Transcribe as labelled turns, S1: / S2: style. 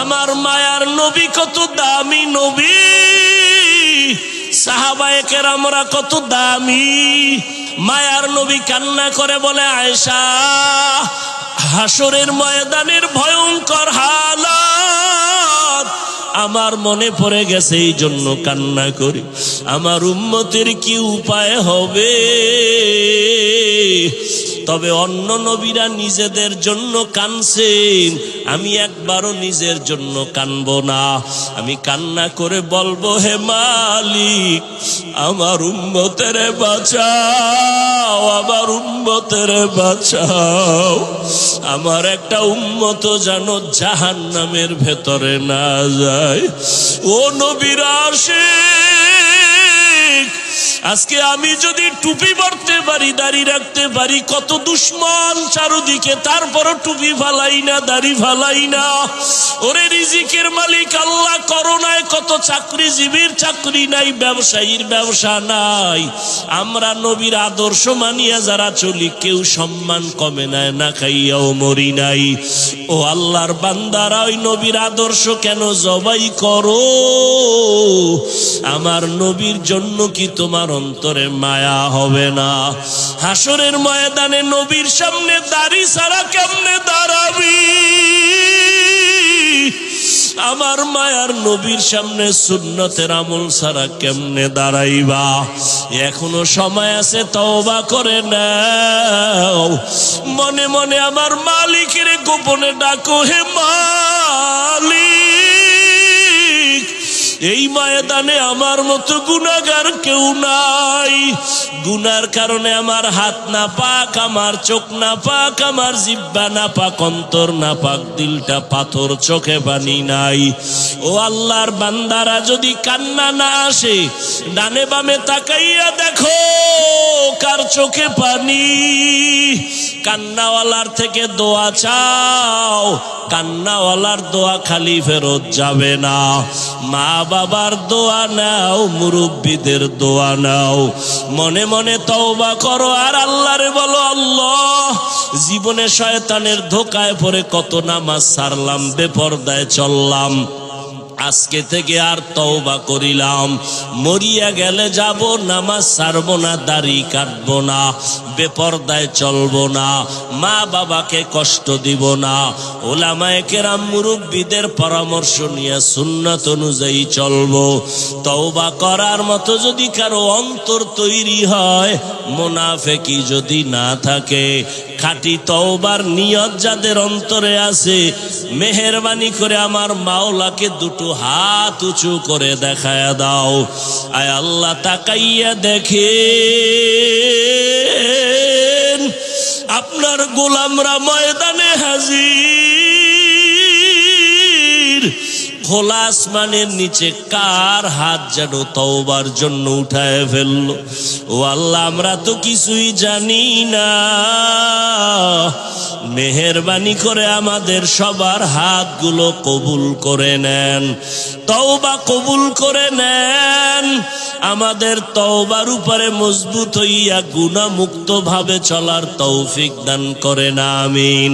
S1: আমার মায়ার নবী কত দামি নবী। সাহাবায়কের আমরা কত দামি। মায়ার নবী কান্না করে বলে আয়সা হাসরের ময়দানের ভয়ঙ্কর আমার মনে পড়ে গেছে এই জন্য কান্না করি। আমার উম্মতের কি উপায় হবে? তবে অন্য নবীরা নিজেদের জন্য কানছেন আমি একবারও নিজের জন্য কানব না। আমি কান্না করে বলব, হে মালিক আমার উম্মতের বাঁচাও, আমার উম্মতের বাঁচাও। আমার একটা উন্মত যেন জাহান নামের ভেতরে না যায়। ও নবীরা আসে আজকে আমি যদি টুপি পরতে পারি, দাড়ি রাখতে পারি, কত দুশ্মন চারুদিকে, তারপরও টুপি ফালাই না, দাড়ি ফালাই না। ওরে রিজিকের মালিক, আল্লাহ করোনায় কত চাকরিজীবীর চাকরি নাই, ব্যবসায়ীর ব্যবসা নাই। আমরা নবীর আদর্শ মানিয়া যারা চলি, কেউ সম্মান কমে নেয় না, খাইয়াও মরি নাই। ও আল্লাহর বান্দারা, ওই নবীর আদর্শ কেন জবাই করো? আমার নবীর জন্য কি তোমার অন্তরে মায়া হবে না। হাসরের ময়দানে নবীর সামনে দাড়ি ছাড়া কেমনে দাঁড়াবি? আমার মায়ার নবীর সামনে সুন্নতের আমল ছাড়া কেমনে দাঁড়াইবা? এখনও সময় আছে, তওবা করে নাও। মনে মনে আমার মালিকের গোপনে ডাকো, হে মালিক এই ময়দানে আমার মতো গুনাগার কেউ নাই। গুনার কারণে আমার হাত না পাক আমার চোখ না পাক আমার জিব্বা না পাক অন্তর না পাক দিলটা পাথর চোখে বানি নাই। ও আল্লাহর বান্দারা যদি কান্না না আসে, ডানে বামে তাকাইয়া দেখো কার চোখে পানি। কান্নাওয়ালার থেকে দোয়া চাও, কান্নাওয়ালার দোয়া খালি ফেরত যাবে না। মা বাবার দোয়া নাও, মুরব্বীদের দোয়া নাও। মনে মনে তওবা করো আর আল্লাহরে বলো, আল্লাহ, জীবনে শয়তানের ধোকায় পড়ে কত নামাজ সারলাম, বেপরদায় চললাম। আজকে থেকে আর তওবা করিলাম। মরিয়া গেলে যাব, নামাজ ছাড়ব না, দাড়ি কাটব না, বেপরদায় চলবো না, মা বাবাকে কষ্ট দিব না। ওলামায়ে কেরাম মুরব্বীদের পরামর্শ নিয়ে সুন্নত অনুযায়ী চলবো। তওবা করার মতো যদি কারও অন্তর তৈরি হয়, মোনাফেকি যদি না থাকে, খাঁটি তওবার নিয়ত যাদের অন্তরে আছে, মেহরবানি করে আমার মাওলাকে দুটো হাত উঁচু করে দেখায় দাও। আয় আল্লাহ তাকাইয়া দেখে আপনার গোলামরা ময়দানে হাজির। খোলা আসমানের নিচে কার হাত যেন তওবার জন্য উঠায় ফেলল? ও আল্লাহ, আমরা তো কিছুই জানি না। মেহরবানি করে আমাদের সবার হাতগুলো কবুল করে নেন। তওবা কবুল করে নেন। আমাদের তওবার উপরে মজবুত হইয়া গুণামুক্ত ভাবে চলার তৌফিক দান করেন, আমিন।